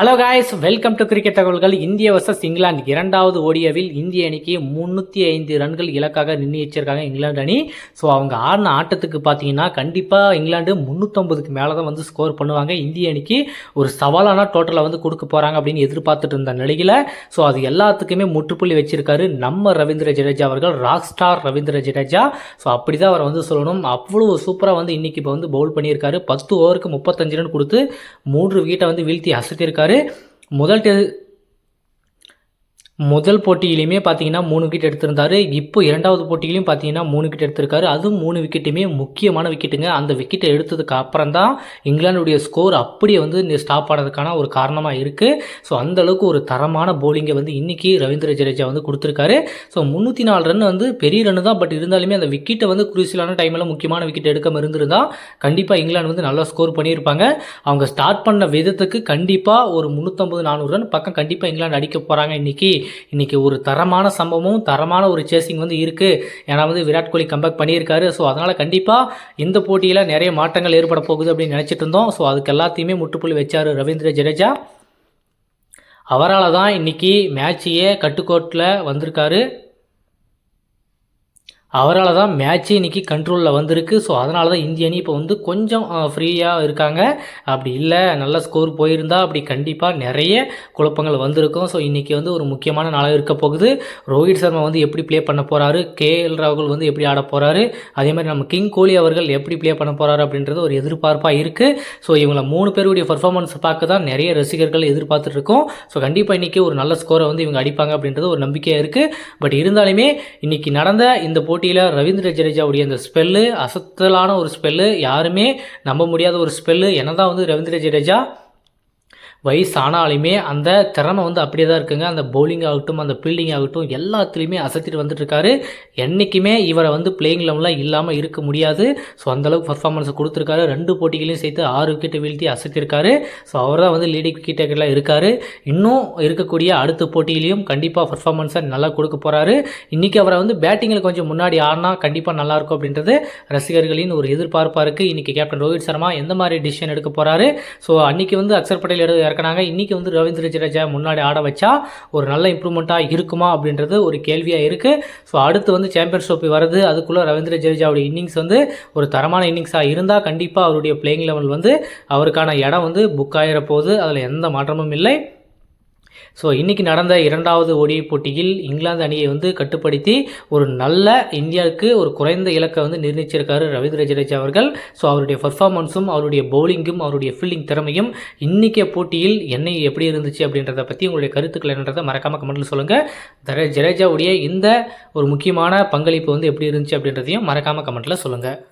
Hello guys welcome to cricket தகவல்கள் இந்திய versus England இரண்டாவது ஓடியாவில் இந்திய அணிக்கு முந்நூற்றி ஐந்து ரன்கள் இலக்காக நிர்ணயிச்சிருக்காங்க இங்கிலாந்து அணி. ஸோ அவங்க ஆடின ஆட்டத்துக்கு பார்த்தீங்கன்னா கண்டிப்பாக இங்கிலாந்து முந்நூற்றம்பதுக்கு மேலே தான் வந்து ஸ்கோர் பண்ணுவாங்க. இந்திய அணிக்கு ஒரு சவாலான டோட்டலை வந்து கொடுக்க போகிறாங்க அப்படின்னு எதிர்பார்த்துட்டு இருந்த நிலையில் ஸோ அது எல்லாத்துக்குமே முற்றுப்புள்ளி வச்சிருக்காரு நம்ம ரவீந்திர ஜடேஜா அவர்கள் rock star Ravindra Jadeja. So அப்படி தான் அவரை வந்து சொல்லணும். அவ்வளோ சூப்பராக வந்து இன்றைக்கி இப்போ வந்து பவுல் பண்ணியிருக்காரு. பத்து ஓவருக்கு முப்பத்தஞ்சு ரன் கொடுத்து மூன்று விக்கெட்டை வந்து வீழ்த்தி அசத்தியிருக்காரு. முதல் டெ முதல் போட்டியிலையுமே பார்த்தீங்கன்னா மூணு விக்கெட் எடுத்திருந்தாரு. இப்போ இரண்டாவது போட்டியிலையும் பார்த்தீங்கன்னா மூணு விக்கெட் எடுத்திருக்காரு. அதுவும் மூணு விக்கெட்டுமே முக்கியமான விக்கெட்டுங்க அந்த விக்கெட்டை எடுத்ததுக்கு அப்புறம் தான் இங்கிலாந்துடைய ஸ்கோர் அப்படியே வந்து ஸ்டாப் ஆனதுக்கான ஒரு காரணமாக இருக்குது ஸோ அந்த அளவுக்கு ஒரு தரமான போலிங்கை வந்து இன்றைக்கி ரவீந்திர ஜடேஜா வந்து கொடுத்துருக்காரு. ஸோ முந்நூற்றி நாலு ரன் வந்து பெரிய ரன் தான். பட் இருந்தாலுமே அந்த விக்கெட்டை வந்து குரூசியலான டைமில் முக்கியமான விக்கெட் எடுக்காமல் இருந்திருந்தால் கண்டிப்பாக இங்கிலாந்து வந்து நல்லா ஸ்கோர் பண்ணியிருப்பாங்க. அவங்க ஸ்டார்ட் பண்ண விதத்துக்கு கண்டிப்பாக ஒரு முந்நூற்றம்பது நானூறு ரன் பக்கம் கண்டிப்பாக இங்கிலாந்து அடிக்க போகிறாங்க இன்றைக்கி இன்னைக்கு ஒரு தரமான சம்பவமும் தரமான ஒரு சேசிங் வந்து இருக்குது ஏன்னா வந்து விராட் கோலி கம்பேக் பண்ணியிருக்காரு. ஸோ அதனால் கண்டிப்பாக இந்த போட்டியில் நிறைய மாற்றங்கள் ஏற்பட போகுது அப்படின்னு நினச்சிட்டு இருந்தோம். ஸோ அதுக்கு எல்லாத்தையுமே முற்றுப்புள்ளி வச்சார் ரவீந்திர ஜடேஜா. அவரால் தான் இன்னைக்கு மேட்சையே கட்டுக்கோட்டில் வந்திருக்காரு. அவரால் தான் மேட்ச்சே இன்றைக்கி கண்ட்ரோலில் வந்திருக்கு. ஸோ அதனால தான் இந்திய அணி இப்போ வந்து கொஞ்சம் ஃப்ரீயாக இருக்காங்க. அப்படி இல்லை நல்ல ஸ்கோர் போயிருந்தால் அப்படி கண்டிப்பாக நிறைய குழப்பங்கள் வந்திருக்கும். ஸோ இன்றைக்கி வந்து ஒரு முக்கியமான நாளாக இருக்க போகுது. ரோஹித் சர்மா வந்து எப்படி ப்ளே பண்ண போகிறாரு கே எல் ராகுல் வந்து எப்படி ஆட போகிறாரு அதே மாதிரி நம்ம கிங் கோலி அவர்கள் எப்படி ப்ளே பண்ண போகிறாரு அப்படின்றது ஒரு எதிர்பார்ப்பாக இருக்குது ஸோ இவங்களை மூணு பேருடைய பர்ஃபார்மன்ஸ் பார்க்க தான் நிறைய ரசிகர்கள் எதிர்பார்த்துட்ருக்கோம் ஸோ கண்டிப்பாக இன்றைக்கி ஒரு நல்ல ஸ்கோரை வந்து இவங்க அடிப்பாங்க அப்படின்றது ஒரு நம்பிக்கையாக இருக்குது பட் இருந்தாலுமே இன்றைக்கி நடந்த இந்த போட்டி போட்டியில் ரவீந்திர ஜடேஜாவுடைய அந்த ஸ்பெல்லு அசத்தலான ஒரு ஸ்பெல்லு யாருமே நம்ப முடியாத ஒரு ஸ்பெல்லு என்ன தான் வந்து ரவீந்திர ஜடேஜா வயசு ஆனாலுமே அந்த திறமை வந்து அப்படியே தான் இருக்குங்க. அந்த பவுலிங் ஆகட்டும் அந்த ஃபீல்டிங் ஆகட்டும் எல்லாத்துலேயுமே அசத்திட்டு வந்துட்டுருக்காரு என்றைக்குமே இவரை வந்து பிளேயிங் லெவலில் இல்லாமல் இருக்க முடியாது. ஸோ அந்தளவுக்கு பர்ஃபார்மன்ஸை கொடுத்துருக்காரு. ரெண்டு போட்டிகளையும் சேர்த்து ஆறு விக்கெட் வீழ்த்தி அசத்திருக்காரு. ஸோ அவர் தான் வந்து லீடிங் விக்கெட்டில் இருக்கார். இன்னும் இருக்கக்கூடிய அடுத்த போட்டியிலையும் கண்டிப்பாக பர்ஃபார்மன்ஸை நல்லா கொடுக்க போகிறாரு இன்றைக்கி அவரை வந்து பேட்டிங்கில் கொஞ்சம் முன்னாடி ஆடினா கண்டிப்பாக நல்லாயிருக்கும் அப்படின்றது ரசிகர்களின் ஒரு எதிர்பார்ப்பாக இருக்குது இன்றைக்கி கேப்டன் ரோஹித் சர்மா எந்த மாதிரி டிசிஷன் எடுக்க போகிறாரு ஸோ அன்றைக்கி வந்து அக்சர் பட்டேல் எடு இறக்குனாங்க. இன்றைக்கி வந்து ரவீந்திர ஜடேஜா முன்னாடி ஆட வச்சா ஒரு நல்ல இம்ப்ரூவ்மெண்ட்டாக இருக்குமா அப்படின்றது ஒரு கேள்வியாக இருக்குது ஸோ அடுத்து வந்து சாம்பியன்ஸ் ட்ரோஃபி வருது அதுக்குள்ளே ரவீந்திர ஜடேஜாவுடைய இன்னிங்ஸ் வந்து ஒரு தரமான இன்னிங்ஸாக இருந்தால் கண்டிப்பாக அவருடைய பிளேயிங் லெவல் வந்து அவருக்கான இடம் வந்து புக் ஆகிற போது அதில் எந்த மாற்றமும் இல்லை. ஸோ இன்றைக்கி நடந்த இரண்டாவது ஒடிஐ போட்டியில் இங்கிலாந்து அணியை வந்து கட்டுப்படுத்தி ஒரு நல்ல இந்தியாவுக்கு ஒரு குறைந்த இலக்கை வந்து நிர்ணயிச்சிருக்காரு ரவீந்திர ஜடேஜா அவர்கள். ஸோ அவருடைய பர்ஃபார்மன்ஸும் அவருடைய பவுலிங்கும் அவருடைய ஃபீல்டிங் திறமையும் இன்றைக்கிய போட்டியில் என்னை எப்படி இருந்துச்சு அப்படின்றத பற்றி உங்களுடைய கருத்துக்கள் என்னன்றதை மறக்காமல் கமெண்ட்டில் சொல்லுங்கள் தர ஜடேஜாவுடைய இந்த ஒரு முக்கியமான பங்களிப்பு வந்து எப்படி இருந்துச்சு அப்படின்றதையும் மறக்காமல் கமெண்ட்டில் சொல்லுங்கள்